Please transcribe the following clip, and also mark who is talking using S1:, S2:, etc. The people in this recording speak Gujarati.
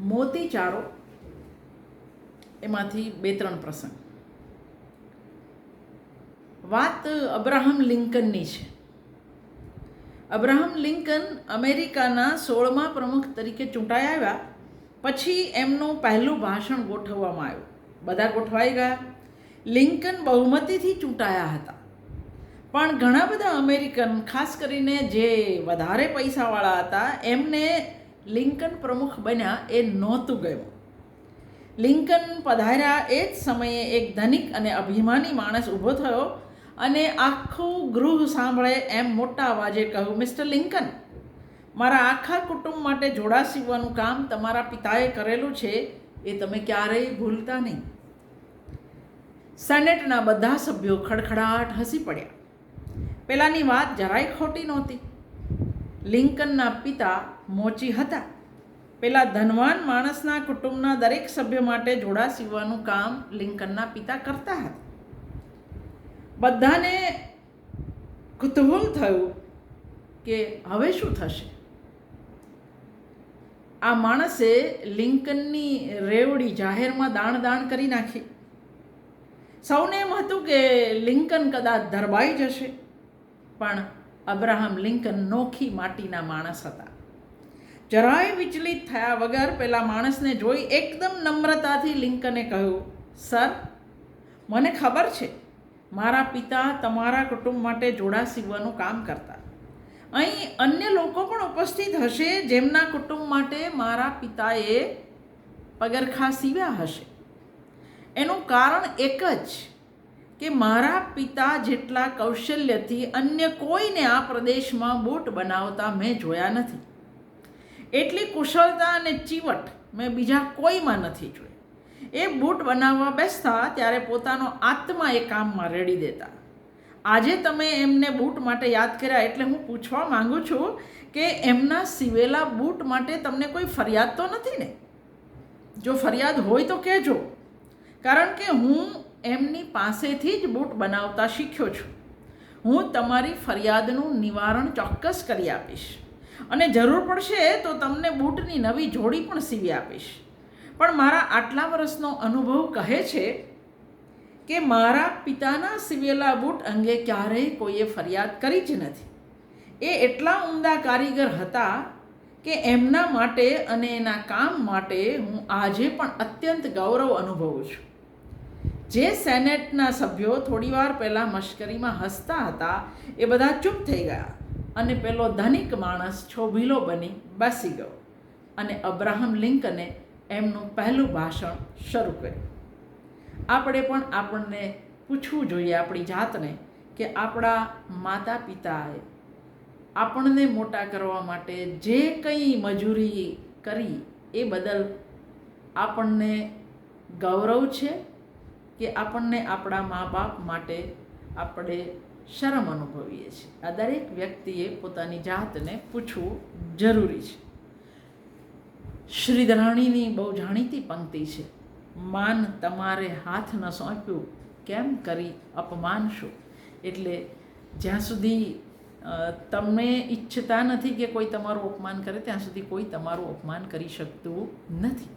S1: મોતી ચારો, એમાંથી બે ત્રણ પ્રસંગ. વાત અબ્રાહમ લિંકનની છે. અબ્રાહમ લિંકન અમેરિકાના સોળમા પ્રમુખ તરીકે ચૂંટાઈ આવ્યા, પછી એમનું પહેલું ભાષણ ગોઠવવામાં આવ્યું. બધા ગોઠવાઈ ગયા. લિંકન બહુમતીથી ચૂંટાયા હતા. પણ ઘણા બધા અમેરિકન, ખાસ કરીને જે વધારે પૈસાવાળા હતા, એમને લિંકન પ્રમુખ બન્યા એ નહોતું ગયું. લિંકન પધાર્યા એ જ સમયે એક ધનિક અને અભિમાની માણસ ઊભો થયો અને આખું ગૃહ સાંભળે એમ મોટા અવાજે કહ્યું, મિસ્ટર લિંકન, મારા આખા કુટુંબ માટે જોડા સીવવાનું કામ તમારા પિતાએ કરેલું છે, એ તમે ક્યારેય ભૂલતા નહીં. સેનેટના બધા સભ્યો ખડખડાટ હસી પડ્યા. પહેલાંની વાત જરાય ખોટી નહોતી. લિંકનના પિતા મોચી હતા. પેલા ધનવાન માણસના કુટુંબના દરેક સભ્ય માટે જોડા સીવવાનું કામ લિંકનના પિતા કરતા હતા. બધાને કુતૂહલ થયું કે હવે શું થશે? આ માણસે લિંકનની રેવડી જાહેરમાં દાણ દાણ કરી નાખી. સૌને એમ હતું કે લિંકન કદાચ ધરબાઈ જશે, પણ અબ્રાહમ લિંકન નોખી માટીના માણસ હતા. જરાય વિચલિત થયા વગર પેલા માણસને જોઈ એકદમ નમ્રતાથી લિંકને કહ્યું, સર, મને ખબર છે, મારા પિતા તમારા કુટુંબ માટે જોડા સીવવાનું કામ કરતા. અહીં અન્ય લોકો પણ ઉપસ્થિત હશે જેમના કુટુંબ માટે મારા પિતાએ પગરખા સીવ્યા હશે. એનું કારણ એક જ કે મારા પિતા જેટલા કૌશલ્યથી અન્ય કોઈને આ પ્રદેશમાં બૂટ બનાવતા મેં જોયા નથી. એટલી કુશળતા અને ચીવટ મેં બીજા કોઈમાં નથી જોઈ. એ બૂટ બનાવવા બેસતા ત્યારે પોતાનો આત્મા એ કામમાં રેડી દેતા. આજે તમે એમને બૂટ માટે યાદ કર્યા એટલે હું પૂછવા માંગુ છું કે એમના સિવેલા બૂટ માટે તમને કોઈ ફરિયાદ તો નથી ને? જો ફરિયાદ હોય તો કહેજો. કારણ કે હું એમની પાસેથી જ બૂટ બનાવતા શીખ્યો છું. હું તમારી ફરિયાદનું નિવારણ ચોક્કસ કરી આપીશ. અને જરૂર પડશે તો તમને બૂટની નવી જોડી પણ સીવી આપીશ. પણ મારા આટલા વર્ષનો અનુભવ કહે છે કે મારા પિતાના સીવેલા બૂટ અંગે ક્યારેય કોઈએ ફરિયાદ કરી જ નથી. એ એટલા ઉમદા કારીગર હતા કે એમના માટે અને એના કામ માટે હું આજે પણ અત્યંત ગૌરવ અનુભવું છું. જે સેનેટના સભ્યો થોડીવાર પહેલાં મશ્કરીમાં હસતા હતા, એ બધા ચૂપ થઈ ગયા અને પેલો ધનિક માણસ છોભીલો બની બેસી ગયો અને અબ્રાહમ લિંકને એમનું પહેલું ભાષણ શરૂ કર્યું. આપણે પણ આપણને પૂછવું જોઈએ આપણી જાતને કે આપણા માતા પિતાએ આપણને મોટા કરવા માટે જે કંઈ મજૂરી કરી એ બદલ આપણને ગૌરવ છે? કે આપણને આપણા મા બાપ માટે આપણે શરમ અનુભવીએ છીએ. આ દરેક વ્યક્તિએ પોતાની જાતને પૂછવું જરૂરી છે. શ્રીધરાણીની બહુ જાણીતી પંક્તિ છે, માન તમારે હાથ ન સોંપ્યું, કેમ કરી અપમાનશો એટલે જ્યાં સુધી તમે ઈચ્છતા નથી કે કોઈ તમારું અપમાન કરે, ત્યાં સુધી કોઈ તમારું અપમાન કરી શકતું નથી.